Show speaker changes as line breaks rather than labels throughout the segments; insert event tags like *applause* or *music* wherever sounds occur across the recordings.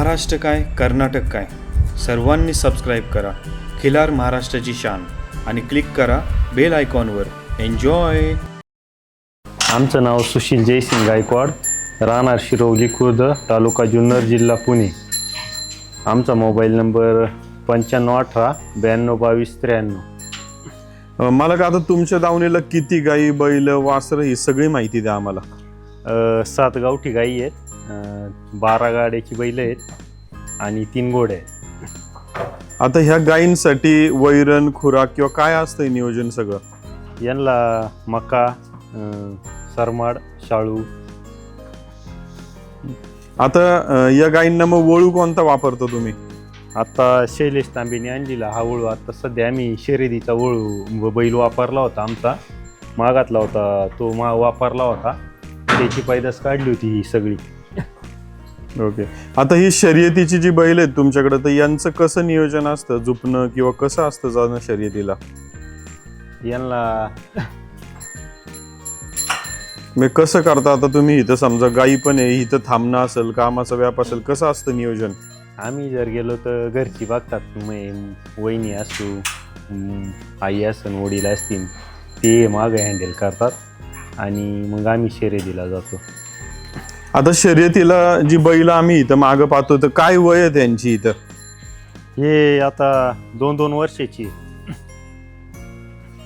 महाराष्ट्र काय कर्नाटक काय? सर्वांनी सबस्क्राईब करा. खिलार महाराष्ट्राची शान. आणि क्लिक करा बेल आयकॉनवर एन्जॉय
आमचं नाव सुशील जयसिंग गायकवाड. राहणार शिरोवली खुर्द तालुका जुन्नर जिल्हा पुणे. आमचा मोबाईल नंबर पंच्याण्णव अठरा ब्याण्णव बावीस त्र्याण्णव.
मला का आता तुमच्या दावणीला किती गाई बैल वासर ही सगळी माहिती द्या आम्हाला.
सात गावठी गाई आहेत. बारा गाड्याची बैल आहेत आणि तीन घोडे आहेत.
आता ह्या गायींसाठी वैरण खुराक किंवा काय असतंय नियोजन सगळं?
यांना मका अ, सरमाड शाळू.
आता अं, या गायींना मग वळू कोणता वापरतो तुम्ही?
आता शैलेश तांबेने आणलेला हा वळू. आता सध्या आम्ही शर्यतीचा वळू बैल वापरला होता आमचा. मागातला होता तो मा वापरला होता. त्याची पैदास काढली होती ही सगळी.
ओके आता ही शर्यतीची जी बैल आहेत तुमच्याकडे तर यांचं कसं नियोजन असतं? झुपणं किंवा कसं असतं जाणं शर्यतीला?
यांना
मग कसं करता आता तुम्ही इथं? समजा गाई पण आहे इथं थांबणं असेल कामाचा व्याप असेल कसं असतं नियोजन?
आम्ही जर गेलो तर घरची बघतात वहिनी असू आई असन वडील असतील ते मागं हँडल करतात आणि मग आम्ही शर्यतीला जातो.
आता शर्यतीला जी बैल आम्ही इथं मागं पाहतो तर काय वय आहे त्यांची इथं?
हे आता दोन दोन वर्षाची.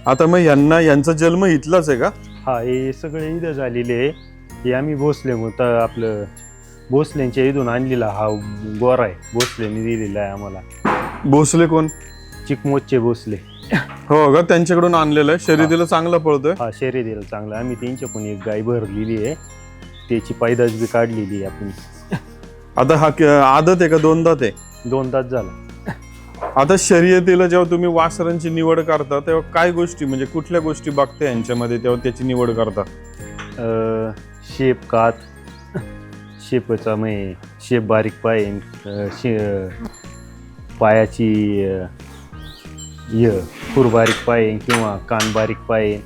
आता मग यांना यांचा जन्म इथलाच आहे का?
हा हे सगळे इथं झालेले आहे. हे आम्ही भोसले मग तर आपलं भोसल्यांच्या इथून आणलेला हा गोरा आहे. भोसलेने दिलेला आहे आम्हाला.
भोसले कोण?
चिकमोचे भोसले.
हो का? त्यांच्याकडून आणलेलं आहे. शर्यतीला चांगला पळतोय?
हा शर्यतीला चांगला आम्ही त्यांच्याकडून एक गाय भरलेली आहे. त्याची पैदास बी काढलेली आहे आपण.
आता हा क- आदत आहे का दोन दात आहे
दोन तास झाला.
आता शर्यतीला जेव्हा तुम्ही वासरांची निवड करता तेव्हा काय गोष्टी म्हणजे कुठल्या गोष्टी बघता यांच्यामध्ये तेव्हा त्याची निवड करता?
अ, शेप कात शेपचा मै शेप बारीक पाय अ, शे पायाची अ, य खूर बारीक पाय किंवा कान बारीक पाय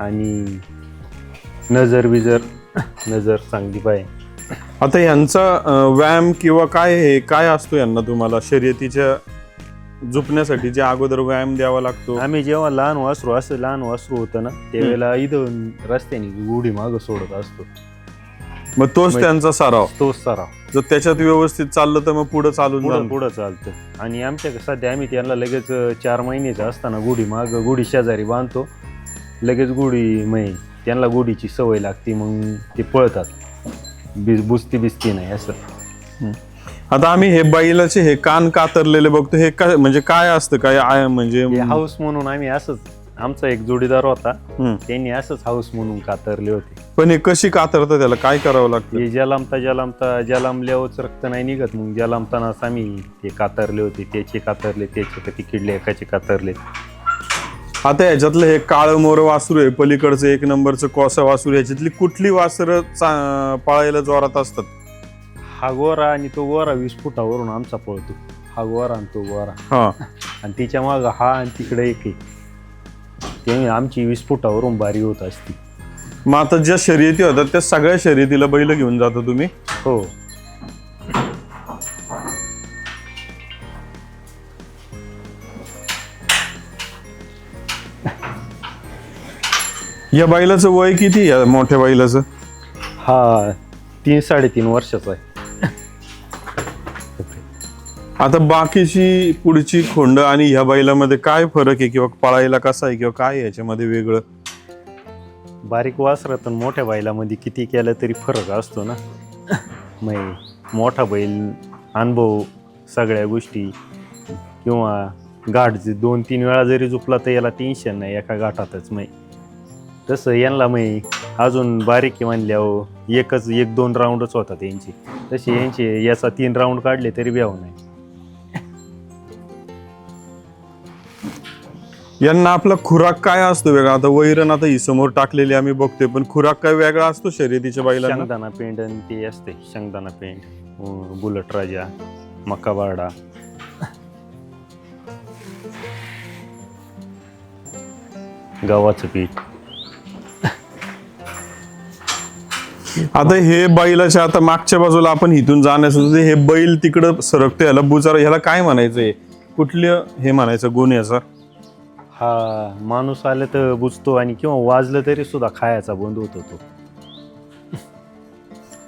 आणि नजर बिजर नजर चांगली पाय
आता यांचा अं, व्यायाम किंवा काय आहे काय असतो यांना तुम्हाला शर्यतीच्या झुपण्यासाठी जे अगोदर व्यायाम द्यावा लागतो?
आम्ही जेव्हा लहान वासरू असं लहान वासरू होतं ना त्यावेळेला इथं रस्त्याने गुढी मागं सोडत असतो.
मग तोच त्यांचा सराव?
तोच सराव.
जर त्याच्यात व्यवस्थित चाललं तर मग पुढे चालून
पुढं
जाणं.
पुढं चालतं. आणि आमच्या सध्या आम्ही त्यांना लगेच अं, चार महिन्याचं असताना गुढी माग गुढी शेजारी बांधतो. लगेच गुढी मै त्यांना गुढीची सवय लागते मग ते पळतात. बिस बुसती बिसती नाही असं.
आता आम्ही हे बैलाचे हे कान कातरलेले बघतो हे काय म्हणजे काय असतं काय आय- म्हणजे
हे हाऊस म्हणून आम्ही असंच आमचा एक जोडीदार होता
हम्म.
त्यांनी असंच हाऊस म्हणून कातरले होते.
पण हे कशी कातरतं त्याला काय करावं लागतं?
हे जलामता जलामता जलामल्यावरच रक्त नाही निघत मग जलामतानाच आम्ही ते कातरले होते त्याचे कातरले त्याचे किडले एकाचे कातरले.
आता याच्यातलं हे काळं मोर वासरू आहे पलीकडचं एक नंबरचं कोसा वासरू याच्यातली कुठली वासरं चा- पाळायला जोरात असतात?
हा गोरा आणि तो गोरा वीस फुटावरून आमचा पळतो. हा गोरा आणि तो गोरा.
हा.
आणि तिच्या माग हा आणि तिकडे एक आहे. त्यामुळे आमची वीस फुटावरून बारी होत असती.
मग आता ज्या शर्यती होतात त्या सगळ्या शर्यतीला बैल घेऊन जाता तुम्ही?
हो.
या बैलाचं वय किती या मोठ्या बैलाचं
हा तीन साडेतीन वर्षाचा आहे.
आता बाकीची पुढची खोंड आणि ह्या बैलामध्ये काय फरक आहे किंवा पळायला कसा आहे किंवा काय आहे याच्यामध्ये वेगळं?
बारीक वासरात आणि मोठ्या बैलामध्ये किती केलं तरी फरक असतो ना. मग मोठा बैल अनुभव सगळ्या गोष्टी किंवा घाट जे दोन तीन वेळा जरी झुपला तर याला टेन्शन नाही एका घाटातच मग. तसं यांना मग अजून बारीक आहे म्हणल्यावर एकच एक दोन राऊंडच होतात यांचे. तसे यांचे याचा तीन राऊंड काढले तरी ब्याव नाही
यांना आपला खुराक काय असतो वेगळा? आता वैरण आता ही समोर टाकलेली आम्ही बघतोय पण खुराक काय वेगळा असतो शर्यतीच्या बैलांना
शेंगदाणा पेंड आणि ते असते शेंगदाणा पेंड. अं, बुलट राजा मका बारडा. गव्हाचं पीठ.
आता हे बैलाच्या आता मागच्या बाजूला आपण इथून जाण्यास होतो हे बैल तिकडं सरकतो याला बुजार ह्याला काय म्हणायचं हे कुठलं हे म्हणायचं? गुण याचा.
हा माणूस आले तर बुजतो आणि किंवा वाजलं तरी सुद्धा खायचा बंद होतो तो.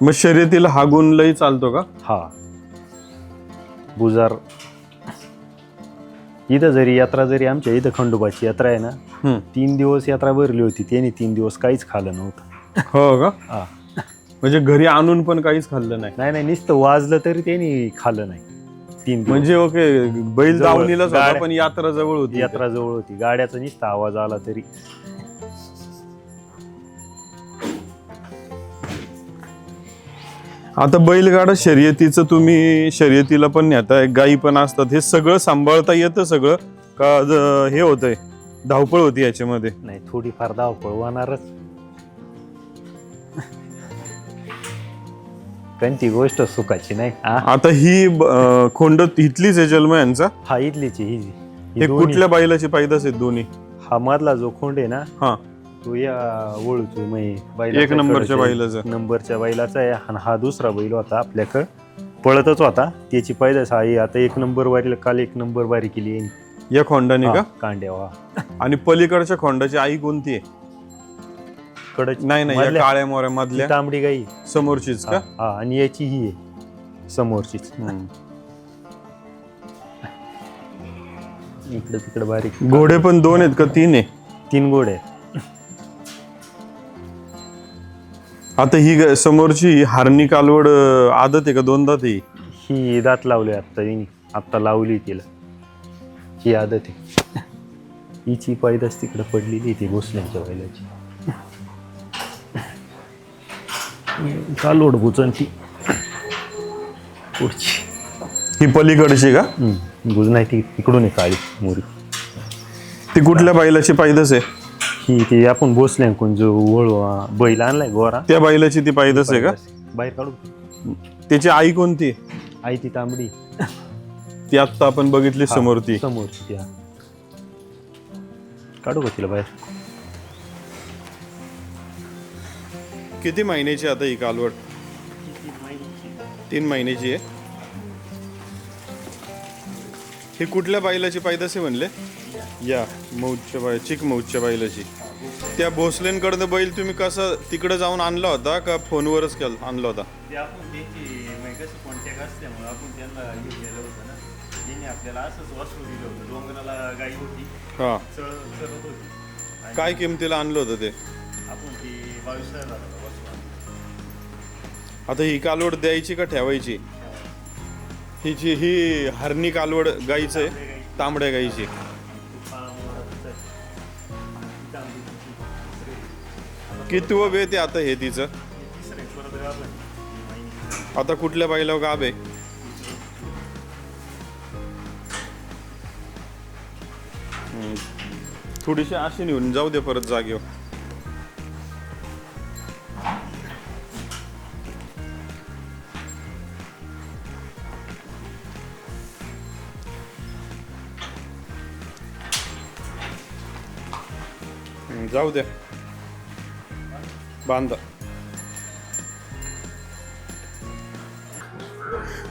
मग शर्यतीला हा गुण लई चालतो का?
हा. बुजार इथं जरी यात्रा जरी आमच्या इथं खंडोबाची यात्रा आहे ना. तीन दिवस यात्रा भरली होती. त्यांनी तीन दिवस काहीच खाल्लं नव्हतं.
हो का?
हा.
म्हणजे घरी आणून पण काहीच खाल्लं नाही.
नाही नाही नुसतं वाजलं तरी त्यांनी खाल्लं नाही. तीन दिवस.
म्हणजे ओके बैल
जवळ,
दावणीलाच होता
गाड्या-
पण यात्रा जवळ होती.
यात्रा जवळ होती. गाड्याचा नुसता आवाज आला तरी.
आता बैलगाडा शर्यतीचं तुम्ही शर्यतीला पण नेताय गायी पण असतात हे सगळं सांभाळता येतं सगळं? का ज- हे होतंय? धावपळ होती याच्यामध्ये?
नाही थोडीफार धावपळ होणारच. कोणती गोष्ट सुखाची नाही. हा
आता ही ब- खोंड इथलीच आहे जन्म यांचा?
हा इथलीची ही ही
हे
दोन्ही-
कुठल्या बैलाची पैदास आहेत दोन्ही?
हा मधला जो खोंड आहे ना
हा.
तो या म्हणजे बैलाच्या
एक नंबरच्या
कडचे-
बैलाचा.
नंबरच्या बैलाचा आहे आणि हा दुसरा बैल होता आपल्याकडं. पळतच होता. त्याची पैदास हा ही आता एक नंबर वारीला काल एक नंबर वारी केली यांनी.
या खोंडाने का?
हा, कांड्यावा
आणि पलीकडच्या खोंडाची आई कोणती आहे?
कडच.
नाही नाही या
मधल्या-
काळ्या मोऱ्या मधल्या.
तांबडी गाई.
समोरचीच का?
हा हा, आणि याची ही आहे. समोरचीच.
हम्म.
इकडे तिकडे बारीक.
घोडे पण दोन आहेत का? तीन आहे.
तीन गोड आहे
आता ही ग- समोरची हारणी कालवड अं, आदत आहे का? दोन दात आहे
ही दात लावली आता हिने. आत्ता लावली तिला. ही आदत आहे. *laughs* हिची पैदास तिकडे पडलेली ती भोसल्यांच्या बैलाची. कालोड भुचन ती पुढची.
ही पलीकडची का?
गुज नाही ती तिकडून आहे काळी मोरी.
ती कुठल्या बैलाची पायदस आहे?
ही ती आपण भोसल्यांकडून जो वळू बैल आणलाय गोरा.
त्या बैलाची ती पायदस आहे का?
बाहेर काढू.
त्याची आई कोणती?
आई ती तांबडी.
ती आत्ता आपण बघितली समोर ती
हा. काढू का तिला बाहेर?
किती महिन्याची आता ही कालवड? तीन महिन्याची आहे. ही कुठल्या बैलाची पायदस म्हणले? या मौजच्या बाय चिक मौजच्या बैलाची त्या भोसलेंकडनं बैल तुम्ही कसं तिकडे जाऊन आणला होता का फोनवरच केला आणला होता?
म्हणजे हे
काय किमतीला आणलं होतं ते?
आपण
आता ही कालवड द्यायची का ठेवायची? हिची ही हरणी कालवड गाईचं आहे तांबड्या गाईची. किती व ते आता हे तिचं? आता कुठल्या बाईला गाब आहे? थोडीशी अशी नेऊन जाऊ दे परत जागेवर. जाऊ दे बांधा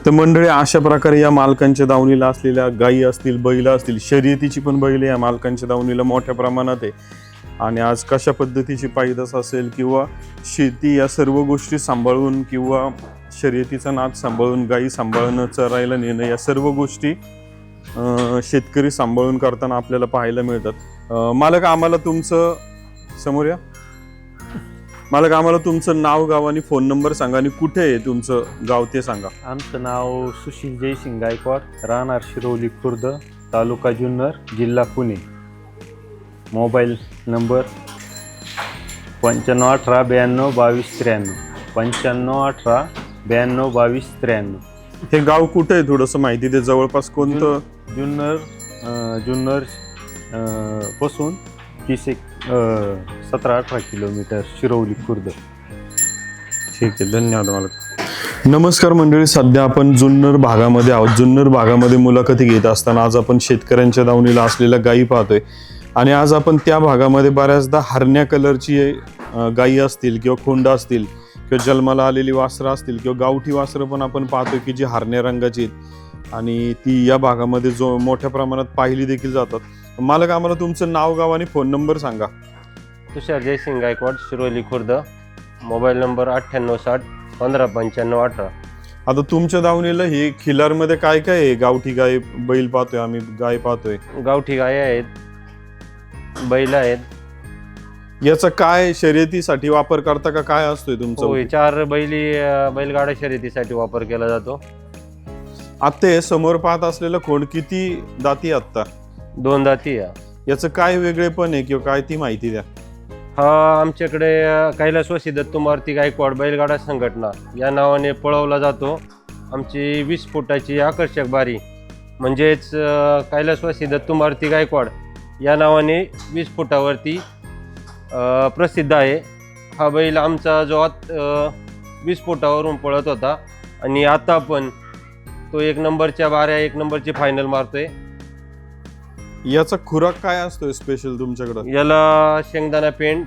तर मंडळी अशा प्रकारे या मालकांच्या दावणीला असलेल्या गायी असतील बैल असतील शर्यतीची पण बैल या मालकांच्या दावणीला मोठ्या प्रमाणात आहे. आणि आज कशा पद्धतीची पायदास असेल किंवा शेती या सर्व गोष्टी सांभाळून किंवा शर्यतीचा नाद सांभाळून गायी सांभाळणं चरायला नेणं या सर्व गोष्टी शेतकरी सांभाळून करताना आपल्याला पाहायला मिळतात. मालक आम्हाला तुमचं समोर या. मालक आम्हाला तुमचं नाव गाव आणि फोन नंबर सांगा आणि कुठे आहे तुमचं गाव ते सांगा.
आमचं नाव सुशील जयसिंग गायकवाड राहणार शिरोली खुर्द तालुका जुन्नर जिल्हा पुणे. मोबाईल नंबर पंच्याण्णव अठरा ब्याण्णव बावीस त्र्याण्णव. पंच्याण्णव अठरा ब्याण्णव बावीस त्र्याण्णव.
हे गाव कुठे आहे? थोडंसं माहिती दे. जवळपास कोणतं?
जुन्नर जुन्नर अं, पासून तीस एक सतरा अठरा किलोमीटर शिरवली खुर्द.
ठीक आहे धन्यवाद मला नमस्कार मंडळी सध्या आपण जुन्नर भागामध्ये आहोत. जुन्नर भागामध्ये मुलाखती घेत असताना आज आपण शेतकऱ्यांच्या दावणीला असलेल्या गायी पाहतोय. आणि आज आपण त्या भागामध्ये बऱ्याचदा हरण्या कलरची गायी असतील किंवा खोंड असतील किंवा जन्माला आलेली वासरं असतील किंवा गावठी वासरं पण आपण पाहतो की जी हारण्या रंगाची आहेत. आणि ती या भागामध्ये जो मोठ्या प्रमाणात पाहिली देखील जातात. मालक आम्हाला तुमचं नाव गाव आणि फोन नंबर सांगा.
तुषार जयसिंग गायकवाड शिरोली खुर्द. मोबाईल नंबर अठ्ठ्याण्णव साठ पंधरा पंच्याण्णव अठरा.
आता तुमच्या दावणीला ही खिलारमध्ये काय काय आहे? गावठी गाय बैल पाहतोय आम्ही गाय पाहतोय.
गावठी गाय आहेत बैल आहेत.
याचा काय शर्यतीसाठी वापर करता का काय असतोय तुमचं?
चार बैली अं, बैलगाडा शर्यतीसाठी वापर केला जातो.
आता हे समोर पाहत असलेलं खोंड किती दाती आत्ता?
दोन दाती या
याचं काय वेगळेपण आहे किंवा काय ती माहिती द्या.
हा आमच्याकडे कैलासवासी दत्तुमारुती गायकवाड बैलगाडा संघटना. या नावाने पळवला जातो. आमची वीस फुटाची आकर्षक बारी. म्हणजेच कैलासवासी दत्तुमारुती गायकवाड या नावाने वीस फुटावरती प्रसिद्ध आहे. हा बैल आमचा जो आत वीस फुटावरून पळत होता. आणि आता पण तो एक नंबरच्या बाऱ्या एक नंबरची फायनल मारतोय.
याचा खुराक काय असतोय स्पेशल तुमच्याकडं?
याला शेंगदाणा पेंट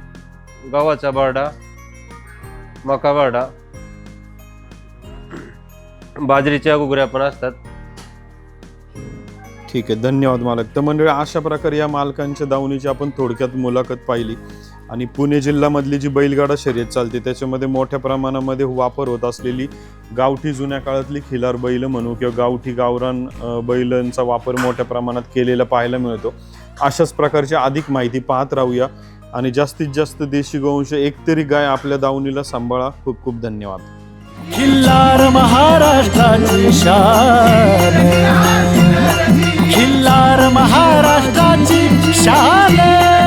गव्हाचा बारडा मका बारडा बाजरीच्या घुगऱ्या पण असतात.
ठीक आहे धन्यवाद मालक. तर मंडळी अशा प्रकारे या मालकांच्या दावणीची आपण थोडक्यात मुलाखत पाहिली. आणि पुणे जिल्ह्यामधली जी बैलगाडा शर्यत चालते त्याच्यामध्ये मोठ्या प्रमाणामध्ये वापर होत असलेली गावठी जुन्या काळातली खिलार बैल म्हणू किंवा गावठी गावरान बैलांचा वापर मोठ्या प्रमाणात केलेला पाहायला मिळतो. अशाच प्रकारची अधिक माहिती पाहत राहूया. आणि जास्तीत जास्त देशी गोवंश एकतरी गाय आपल्या दावणीला सांभाळा. खूप खूप धन्यवाद. खिल्लार महाराष्ट्राची शान.
खिल्लार महाराष्ट्राची शान.